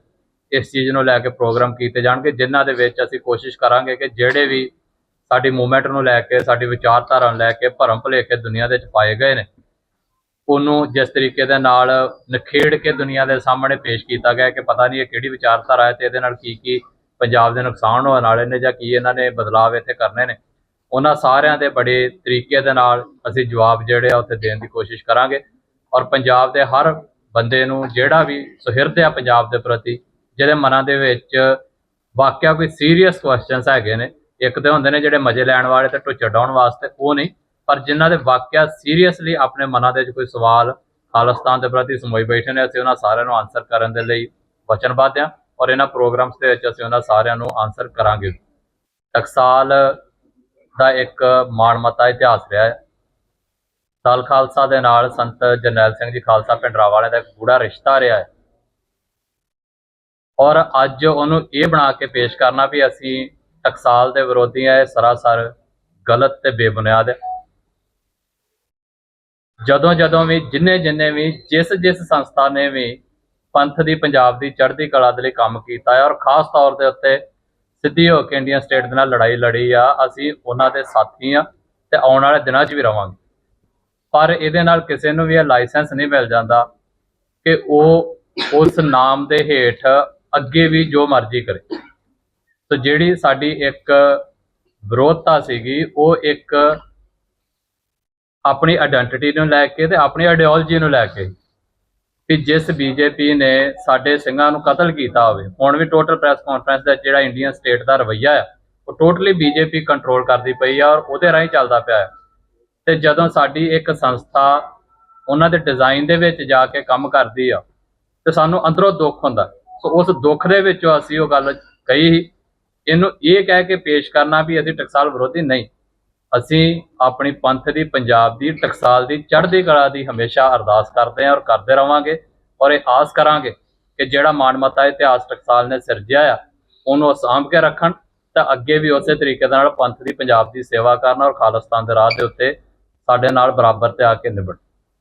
ਇਸ ਚੀਜ਼ ਨੂੰ ਲੈ ਕੇ ਪ੍ਰੋਗਰਾਮ ਕੀਤੇ ਜਾਣਗੇ, ਜਿਨ੍ਹਾਂ ਦੇ ਵਿੱਚ ਅਸੀਂ ਕੋਸ਼ਿਸ਼ ਕਰਾਂਗੇ ਕਿ ਜਿਹੜੇ ਵੀ ਸਾਡੀ ਮੂਵਮੈਂਟ ਨੂੰ ਲੈ ਕੇ, ਸਾਡੀ ਵਿਚਾਰਧਾਰਾ ਨੂੰ ਲੈ ਕੇ ਭਰਮ ਭੁਲੇਖੇ ਦੁਨੀਆ ਦੇ ਵਿੱਚ ਪਾਏ ਗਏ ਨੇ। ਉਹਨੂੰ ਜਿਸ ਤਰੀਕੇ ਦੇ ਨਾਲ ਨਖੇੜ ਕੇ ਦੁਨੀਆ ਦੇ ਸਾਹਮਣੇ ਪੇਸ਼ ਕੀਤਾ ਗਿਆ ਕਿ ਪਤਾ ਨਹੀਂ ਇਹ ਕਿਹੜੀ ਵਿਚਾਰਧਾਰਾ ਹੈ ਤੇ ਇਹਦੇ ਨਾਲ ਕੀ ਕੀ ਪੰਜਾਬ ਦੇ ਨੁਕਸਾਨ ਹੋਣ ਵਾਲੇ ਨੇ ਜਾਂ ਕੀ ਇਹਨਾਂ ਨੇ ਬਦਲਾਅ ਇੱਥੇ ਕਰਨੇ ਨੇ, ਉਹਨਾਂ ਸਾਰਿਆਂ ਦੇ ਬੜੇ ਤਰੀਕੇ ਦੇ ਨਾਲ ਅਸੀਂ ਜਵਾਬ ਜਿਹੜੇ ਆ ਉੱਥੇ ਦੇਣ ਦੀ ਕੋਸ਼ਿਸ਼ ਕਰਾਂਗੇ ਔਰ ਪੰਜਾਬ ਦੇ ਹਰ ਬੰਦੇ ਨੂੰ ਜਿਹੜਾ ਵੀ ਸੁਹਿਰਦ ਆ ਪੰਜਾਬ ਦੇ ਪ੍ਰਤੀ, ਜਿਹਦੇ ਮਨਾਂ ਦੇ ਵਿੱਚ ਵਾਕਿਆ ਕੋਈ ਸੀਰੀਅਸ ਕੁਐਸਚਨਸ ਹੈਗੇ ਨੇ, ਇੱਕ ਤੇ ਹੁੰਦੇ ਨੇ ਜਿਹੜੇ ਮਜ਼ੇ ਲੈਣ ਵਾਲੇ ਤੇ ਟੁੱਚ ਡਾਉਣ ਵਾਸਤੇ ਉਹ ਨਹੀਂ, ਪਰ ਜਿਨ੍ਹਾਂ ਦੇ ਵਾਕਿਆ ਸੀਰੀਅਸਲੀ ਆਪਣੇ ਮਨਾਂ ਦੇ ਵਿੱਚ ਕੋਈ ਸਵਾਲ ਖਾਲਿਸਤਾਨ ਦੇ ਪ੍ਰਤੀ ਸਮੋਈ ਬੈਠੇ ਨੇ, ਅਸੀਂ ਉਹਨਾਂ ਸਾਰਿਆਂ ਨੂੰ ਆਨਸਰ ਕਰਨ ਦੇ ਲਈ ਵਚਨਬੱਧ ਹਾਂ ਔਰ ਇਹਨਾਂ ਪ੍ਰੋਗਰਾਮਸ ਦੇ ਵਿੱਚ ਅਸੀਂ ਉਹਨਾਂ ਸਾਰਿਆਂ ਨੂੰ ਆਨਸਰ ਕਰਾਂਗੇ। ਟਕਸਾਲ ਦਾ ਇੱਕ ਮਾਣਮੱਤਾ ਇਤਿਹਾਸ ਰਿਹਾ ਹੈ। ਦਲ ਖਾਲਸਾ ਦੇ ਨਾਲ ਸੰਤ ਜਰਨੈਲ ਸਿੰਘ ਜੀ ਖਾਲਸਾ ਪਿੰਡਰਾ ਵਾਲਿਆਂ ਦਾ ਇੱਕ ਗੂੜਾ ਰਿਸ਼ਤਾ ਰਿਹਾ ਹੈ। ਔਰ ਅੱਜ ਉਹਨੂੰ ਇਹ ਬਣਾ ਕੇ ਪੇਸ਼ ਕਰਨਾ ਵੀ ਅਸੀਂ ਟਕਸਾਲ ਦੇ ਵਿਰੋਧੀ ਆ ਇਹ ਸਰਾਸਰ ਗਲਤ ਤੇ ਬੇਬੁਨਿਆਦ ਹੈ। ਜਦੋਂ ਜਦੋਂ ਵੀ ਜਿੰਨੇ ਜਿੰਨੇ ਵੀ ਜਿਸ ਜਿਸ ਸੰਸਥਾ ਨੇ ਵੀ ਪੰਥ ਦੀ, ਪੰਜਾਬ ਦੀ, ਚੜ੍ਹਦੀ ਕਲਾ ਦੇ ਲਈ ਕੰਮ ਕੀਤਾ ਹੈ ਔਰ ਖਾਸ ਤੌਰ ਦੇ ਉੱਤੇ ਸਿੱਧੀ ਹੋ ਕੇ ਇੰਡੀਅਨ ਸਟੇਟ ਦੇ ਨਾਲ ਲੜਾਈ ਲੜੀ ਆ, ਅਸੀਂ ਉਹਨਾਂ ਦੇ ਸਾਥੀ ਆ ਤੇ ਆਉਣ ਵਾਲੇ ਦਿਨਾਂ 'ਚ ਵੀ ਰਵਾਂਗੇ। ਪਰ ਇਹਦੇ ਨਾਲ ਕਿਸੇ ਨੂੰ ਵੀ ਇਹ ਲਾਇਸੈਂਸ ਨਹੀਂ ਮਿਲ ਜਾਂਦਾ ਕਿ ਉਹ ਉਸ ਨਾਮ ਦੇ ਹੇਠ ਅੱਗੇ ਵੀ ਜੋ ਮਰਜ਼ੀ ਕਰੇ। ਸੋ ਜਿਹੜੀ ਸਾਡੀ ਇੱਕ ਵਿਰੋਧਤਾ ਸੀਗੀ, ਉਹ ਇੱਕ ਆਪਣੀ ਆਇਡੈਂਟੀਟੀ ਨੂੰ ਲੈ ਕੇ ਤੇ ਆਪਣੀ ਆਈਡੀਓਲੋਜੀ ਨੂੰ ਲੈ ਕੇ ਕਿ ਜਿਸ ਬੀਜੇਪੀ ਨੇ ਸਾਡੇ ਸਿੰਘਾਂ ਨੂੰ ਕਤਲ ਕੀਤਾ ਹੋਵੇ, ਹੁਣ ਵੀ ਟੋਟਲ ਪ੍ਰੈਸ ਕਾਨਫਰੰਸ ਦਾ ਜਿਹੜਾ ਇੰਡੀਅਨ ਸਟੇਟ ਦਾ ਰਵੱਈਆ ਹੈ ਉਹ ਟੋਟਲੀ ਬੀਜੇਪੀ ਕੰਟਰੋਲ ਕਰਦੀ ਪਈ ਆ ਔਰ ਉਹਦੇ ਰਾਹੀਂ ਚੱਲਦਾ ਪਿਆ ਹੈ ਤੇ ਜਦੋਂ ਸਾਡੀ ਇੱਕ ਸੰਸਥਾ ਉਹਨਾਂ ਦੇ ਡਿਜ਼ਾਈਨ ਦੇ ਵਿੱਚ ਜਾ ਕੇ ਕੰਮ ਕਰਦੀ ਆ, ਤੇ ਸਾਨੂੰ ਅੰਦਰੋਂ ਦੁੱਖ ਹੁੰਦਾ। ਸੋ ਉਸ ਦੁੱਖ ਦੇ ਵਿੱਚੋਂ ਅਸੀਂ ਉਹ ਗੱਲ ਕਹੀ ਸੀ। ਇਹਨੂੰ ਇਹ ਕਹਿ ਕੇ ਪੇਸ਼ ਕਰਨਾ ਵੀ ਅਸੀਂ ਟਕਸਾਲ ਵਿਰੋਧੀ ਨਹੀਂ। ਅਸੀਂ ਆਪਣੀ ਪੰਥ ਦੀ, ਪੰਜਾਬ ਦੀ, ਟਕਸਾਲ ਦੀ, ਚੜ੍ਹਦੀ ਕਲਾ ਦੀ ਹਮੇਸ਼ਾ ਅਰਦਾਸ ਕਰਦੇ ਹਾਂ ਔਰ ਕਰਦੇ ਰਵਾਂਗੇ ਔਰ ਇਹ ਆਸ ਕਰਾਂਗੇ ਕਿ ਜਿਹੜਾ ਮਾਨਮਤਾ ਇਤਿਹਾਸ ਟਕਸਾਲ ਨੇ ਸਿਰਜਿਆ ਆ, ਉਹਨੂੰ ਸਾਂਭ ਕੇ ਰੱਖਣ ਤਾਂ ਅੱਗੇ ਵੀ ਉਸੇ ਤਰੀਕੇ ਦੇ ਨਾਲ ਪੰਥ ਦੀ, ਪੰਜਾਬ ਦੀ ਸੇਵਾ ਕਰਨ ਔਰ ਖਾਲਿਸਤਾਨ ਦੇ ਰਾਹ ਦੇ ਉੱਤੇ ਸਾਡੇ ਨਾਲ ਬਰਾਬਰ ਤੇ ਆ ਕੇ ਨਿਭਣ।